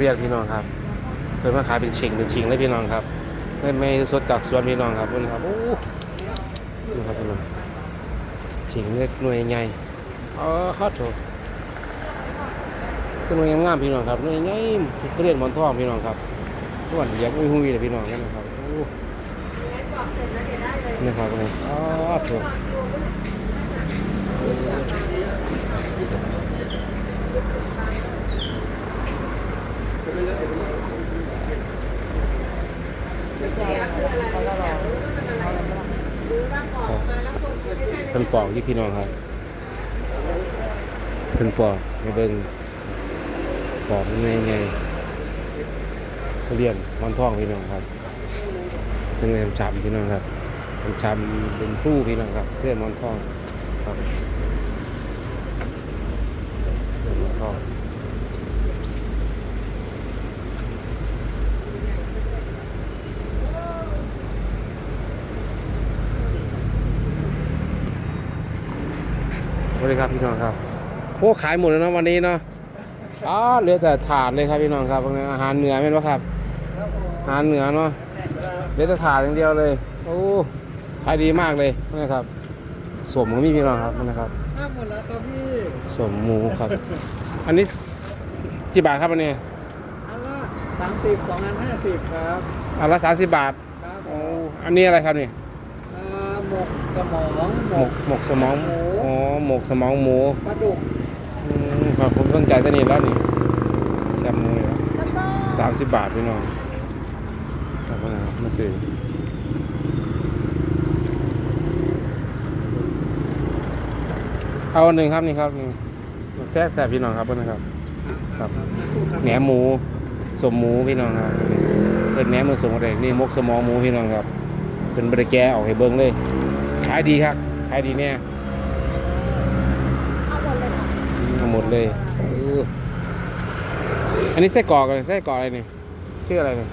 เรียกพี่น้องครับเพิ่นมาขายเป็นชิงเป็นชิงเลยพี่น้องครับไม่ไม่สดจากสวนพี่น้องครับนี่ครับโอ้นี่ครับพี่น้องชิงเล็กหน่วยใหญ่อ๋อฮัทโถเป็นหน่วยงามพี่น้องครับหน่วยใหญ่ทุเรียนหมอนทองพี่น้องครับสวัสดีครับอุ้ยหุยเลยพี่น้องกันนะครับโอ้นี่ครับนี่อ๋อฮัทโถ เพิ่นปอกที่พี่น้องครับเพิ่นปอกในเบิ่งปอกยังไงไงเรียนมันท่องพี่น้องครับเป็นไงจำพี่น้องครับจำเป็นผู้พี่น้องครับทุเรียนมันท่องครับมันทอง วัสดีครับพี่น้องครับโอ้ขายหมดแล้วเนาะวันนี้เนาะอ๋อเหลือแต่ถาดเลยครับพี่น้องครับอาหารเหนือเป็นวะครับ อาหารเหนือเนาะเหลือแต่ถาดอย่างเดียวเลยโอ้ขายดีมากเลยนะครับสมของพี่พี่น้องครับนะครับห้ามหมดแล้วครับพี่สมหมูครับ อันนี้กี่บาทครับอันนี้อันละสามสิบสองอันห้าสิบครับอันละสามสิบบาทครับโอ้อันนี้อะไรครับนี่อ่า หมกสมองหมหมกกหมกสมองหมูอ๋อ หมกสมองหมูปลาดุกอืมครับผมสนใจตัวนี้แล้วนี่แคบหมูนี่สามสิบบาทพี่น้องครับมามาซื้อเอาอันหนึ่งครับนี่ครับนี่แซ่บแซ่บพี่น้องครับเพื่อนนะครับ ครับ แหนมหมูสมหมูพี่น้องครับเป็นแหนมมือสมอะไรนี่มกสมองหมูพี่น้องครับ เป็นบริแกออกให้เบิ้งเลยขายดีครับขายดีแน่เอาหมดเลยเอออันนี้ไส้กรอกอะไรไส้กรอกอะไรนี่ชื่ออะไรนี่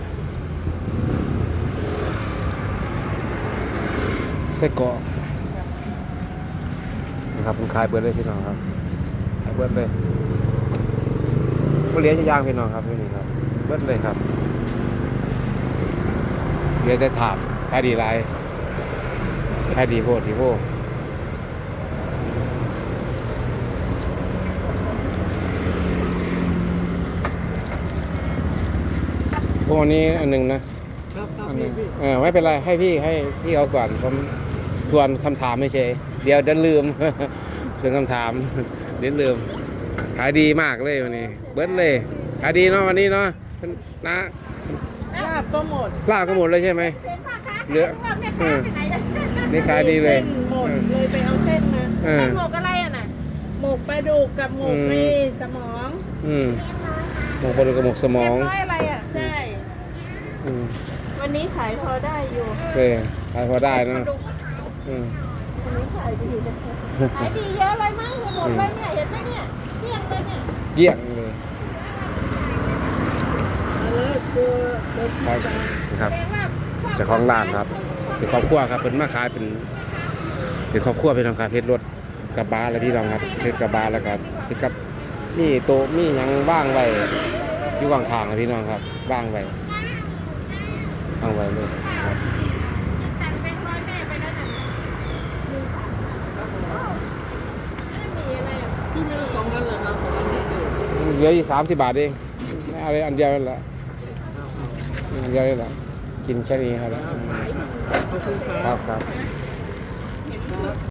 ไส้กรอกนะครับผมขายเบิร์ดเลยพี่น้องครับขายเบิร์ดเลยก็เลี้ยงย่างพี่น้องครับนี่ครับเบิ้ลเลยครับเลี้ยงได้ถาด ขายดีไรขายดีโพดทีโพดพวกนี้อันหนึ่งนะครับครับอันหพี่นึ่งพี่เออไม่เป็นไรให้พี่ให้พี่เขาก่อนผมทวนคำถามไม่ใช่เดี๋ยวเดินลืมทวนคำถามเดี๋ยวลืม ขายดีมากเลยวันนี้ เบิ้ลเลย ขายดีเนาะวันนี้เนาะนะ ลาบก็หมดลาบก็หมดเลยใช่ไหม เหลือเออนี่ขายดีเลย ส้นหมดเลยไปเอาเส้นมาเออ เส้นหมกอะไรอะน่ะหมกปลาดุกกับหมกอืมนี่สมองอืมหมกปลาดุกกับหมกสมองเรียบร้อยอะไรอะใช่ อืมวันนี้ขายพอได้อยู่เลยขายพอได้ปเนาะลาดุกอืม วันนี้ขายดีนะขายดีเยอะเลยมั้งหมดเลยเนี่ยเห็นไหมเนี่ยเที่ยงเลยเนี่ยเยี่ยงเลยเลยตัวตัว ครับนะครับเจ้าของร้านครับเป็นครอบครัวครับเป็นมาขายเป็นเป็นครอบครัวเป็นทางการเพชรรถกระบะอะไรพี่น้องครับเพชรกระบะแล้วก็เพชรกับนี่โต๊ะมีหยังว่างไว้อยู่ข้างๆนะพี่น้องครับว่างไว้ว่างไว้เลยครับตังค์แบงค์ร้อยแม่ไปแล้วน่ะหนึ่งสามไม่มีอะไรอะพี่ไม่เอาสองอันเหรอครับสองอันนี้อยู่เหลืออีสามสิบบาทเองไม่เอาเลยอันเดียวนั่นแหละ อันเดียวนี่แหละกินแค่นี้ครับขายดีขอบคุณคครัรับบครับ